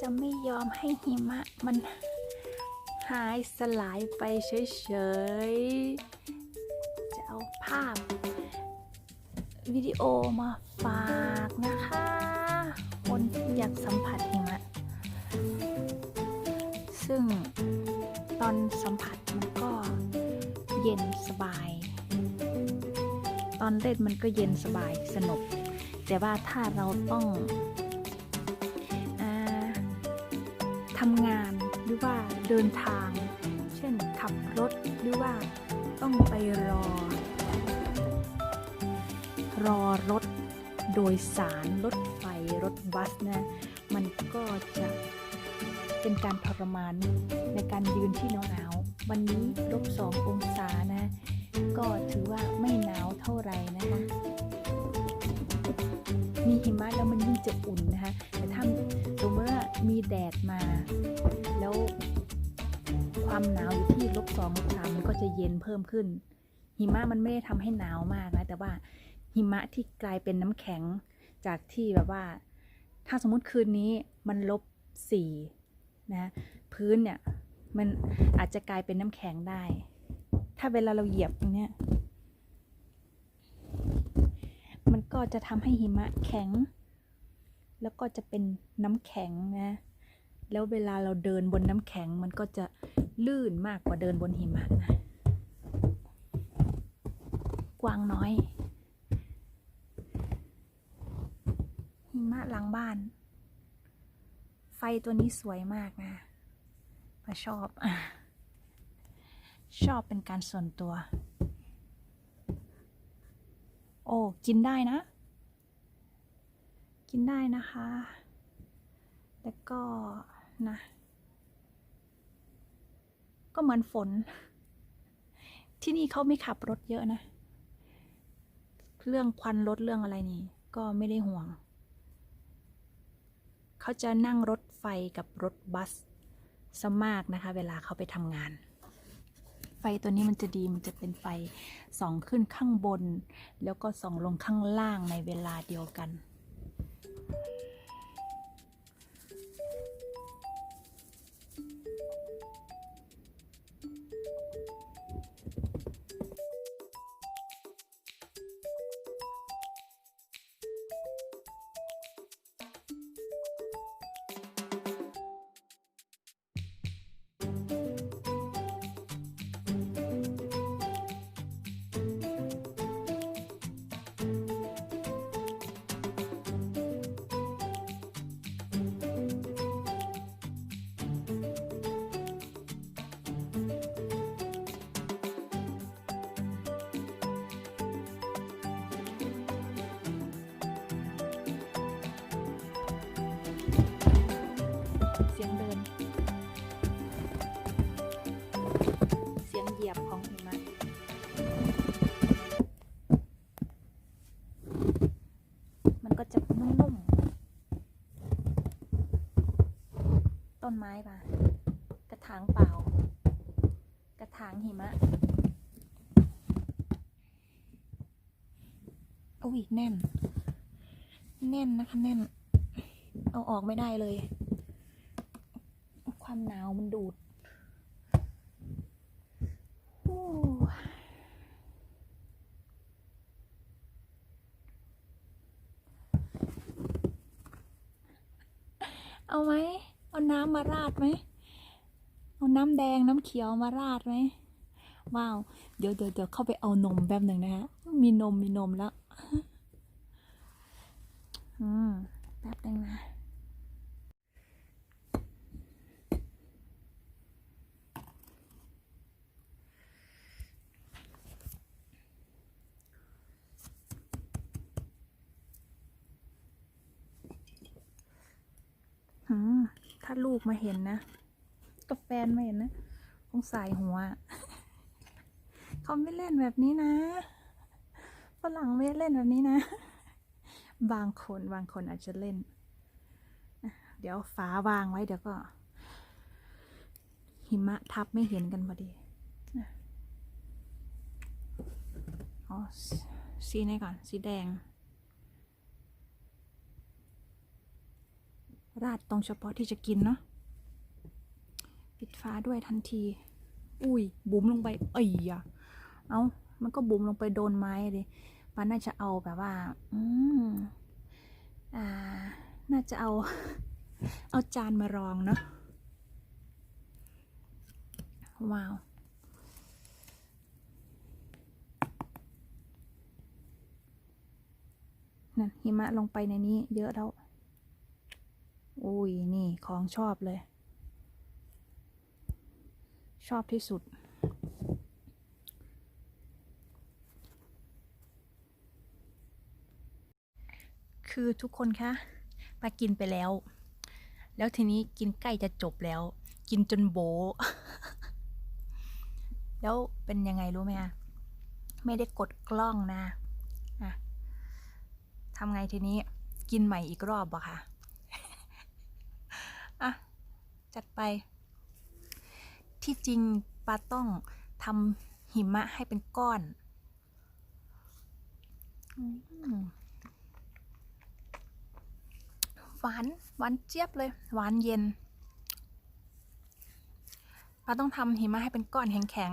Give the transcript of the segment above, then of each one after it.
จะไม่ยอมให้หิมะมันหายสลายไปเฉยๆ จะเอาภาพ วิดีโอมาฝากนะคะ คนที่อยากสัมผัสหิมะ ซึ่งตอนสัมผัสมันก็เย็นสบาย ตอนเล่นมันก็เย็นสบายสนุก แต่ว่าถ้าเราต้อง ทำงานหรือว่าเดินทาง เช่นขับรถหรือว่าต้องไปรอ รอรถโดยสารรถไฟรถบัสนะมันก็จะเป็นการทรมานในการยืนที่หนาวๆวันนี้ลบสององศานะ ก็ถือว่าไม่หนาวเท่าไหร่นะคะ มีหิมะแล้วมันยิ่งจะอุ่นนะคะแต่ถ้า มีแดดมา แล้วความหนาวอยู่ที่ลบสองลบสามมันก็จะเย็นเพิ่มขึ้น หิมะมันไม่ได้ทำให้หนาวมากนะ แต่ว่าหิมะที่กลายเป็นน้ำแข็งจากที่แบบว่า ถ้าสมมุติคืนนี้มันลบสี่นะพื้นเนี่ยมันอาจจะกลายเป็นน้ำแข็งได้ ถ้าเวลาเราเหยียบตรงเนี้ยมันก็จะทำให้หิมะแข็ง แล้วก็จะเป็นน้ำแข็งนะ แล้วเวลาเราเดินบนน้ำแข็งมันก็จะลื่นมากกว่าเดินบนหิมะนะกวางน้อย หิมะหลังบ้าน ไฟตัวนี้สวยมากนะปาชอบ ชอบเป็นการส่วนตัว โอ้ กินได้นะ กินได้นะคะ แล้วก็นะ ก็เหมือนฝน ที่นี่เขาไม่ขับรถเยอะนะ เรื่องควันรถเรื่องอะไรนี่ ก็ไม่ได้ห่วง เขาจะนั่งรถไฟกับรถบัสซะมากนะคะ เวลาเขาไปทำงาน ไฟตัวนี้มันจะดีมันจะเป็นไฟส่องขึ้นข้างบน แล้วก็ส่องลงข้างล่างในเวลาเดียวกัน เสียงเดิน เสียงเหยียบของหิมะมันก็จะนุ่มๆ ต้นไม้ป่ะ กระถางเปล่า กระถางหิมะอุ้ยแน่น แน่นนะคะแน่น เอาออกไม่ได้เลย ความหนาวมันดูดเอาไหม เอาน้ำมาราดไหม เอาน้ำแดงน้ำเขียวมาราดไหม ว้าว เดี๋ยวเดี๋ยวเดี๋ยวเข้าไปเอานมแป๊บหนึ่งนะฮะ มีนมมีนมแล้ว อืม แป๊บหนึงนะถ้าลูกมาเห็นนะกับแฟนมาเห็นนะคงสายหัว เขาไม่เล่นแบบนี้นะฝรั่งไม่เล่นแบบนี้นะ บางคนบางคนอาจจะเล่น เดี๋ยวฝาวางไว้เดี๋ยวก็ หิมะทับไม่เห็นกันพอดีอ๋อสสีนี้ก่อน สีแดง ราดตรงเฉพาะที่จะกินเนาะปิดฟ้าด้วยทันที อุ้ยบุ๋มลงไปเอ้ยอะเอามันก็บุ๋มลงไปโดนไม้เลย ป้าน่าจะเอาแบบว่า อืมอ่า น่าจะเอา เอาจานมารองเนาะ ว้าวนั่นหิมะลงไปในนี้เยอะแล้ว อุ้ย นี่ของชอบเลย ชอบที่สุด คือทุกคนคะปากินไปแล้ว แล้วทีนี้กินใกล้จะจบแล้ว กินจนโบ แล้วเป็นยังไงรู้ไหมคะไม่ได้กดกล้องนะอะทำไงทีนี้กินใหม่อีกรอบบ่คะอะจัดไป ที่จริงปาต้องทำหิมะให้เป็นก้อน อืม หวานหวานเจี๊ยบเลยหวานเย็นปาต้องทำหิมะให้เป็นก้อนแข็ง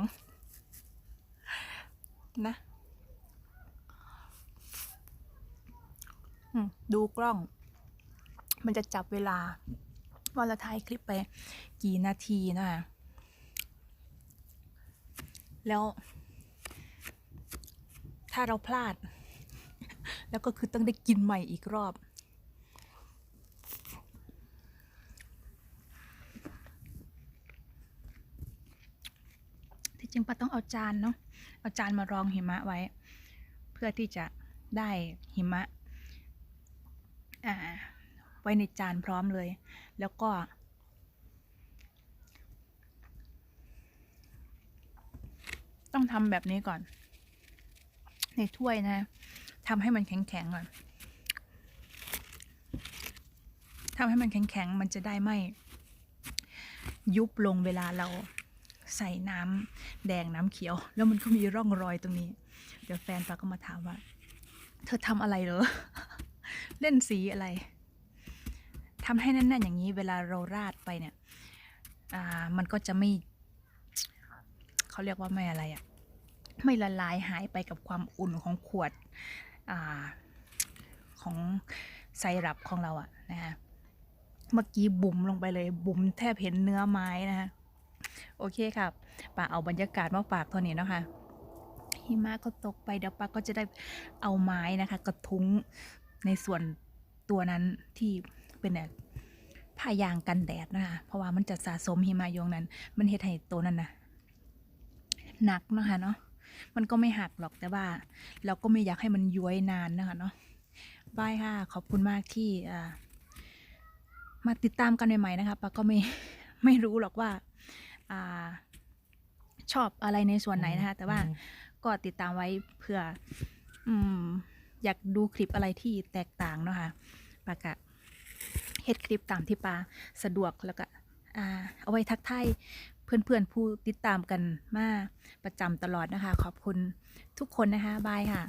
ๆนะดูกล้อง มันจะจับเวลาว่าเราถ่ายคลิปไปกี่นาทีนะคะแล้ว ถ้าเราพลาด แล้วก็คือต้องได้กินใหม่อีกรอบ ที่ จริงป้าต้องเอาจานเนาะเอาจานมารองหิมะไว้ เพื่อที่จะได้หิมะอ่าไว้ในจานพร้อมเลย แล้วก็ ต้องทำแบบนี้ก่อน ในถ้วยนะทำให้มันแข็งๆก่อนทำให้มันแข็งๆ มันจะได้ไม่ยุบลงเวลาเรา ใส่น้ำแดงน้ำเขียว แล้วมันก็มีร่องรอยตรงนี้ เดี๋ยวแฟนปาก็มาถามว่า เธอทำอะไรเหรอ เล่นสีอะไรทำให้แน่นๆอย่างนี้ เวลาเราราดไปเนี่ย อ่า มันก็จะไม่ เขาเรียกว่าไม่อะไรอะไม่ละลายหายไปกับความอุ่นของขวดอาของไซรัปของเราอะนะคะเมื่อกี้บุ๋มลงไปเลย บุ๋มแทบเห็นเนื้อไม้นะคะ โอเคครับป้าเอาบรรยากาศมาฝากเท่านี้เนาะคะหิมะก็ตกไปเดี๋ยวป้าก็จะได้เอาไม้นะคะ กระทุ้งในส่วนตัวนั้นที่เป็นแบบผ้ายางกันแดดนะคะ เพราะว่ามันจะสะสมหิมะยงนั้น มันเฮ็ดให้ตัวนั้นนะหนักนะคะเนาะมันก็ไม่หักหรอกแต่ว่า เราก็ไม่อยากให้มันย้วยนานนะคะเนาะบายค่ะ ขอบคุณมากที่มาติดตามกันใหม่ๆนะคะปาก็ไม่ไม่รู้หรอกว่า อ่าชอบอะไรในส่วนไหนนะคะ แต่ว่าก็ติดตามไว้เผื่ออืมอยากดูคลิปอะไรที่แตกต่างเนาะค่ะปากะเฮ็ดคลิปตามที่ปาสะดวกแล้วก็อ่าเอาไว้ทักทายเพื่อนๆผู้ติดตามกันมาประจำตลอดนะคะ ขอบคุณทุกคนนะคะ บายค่ะ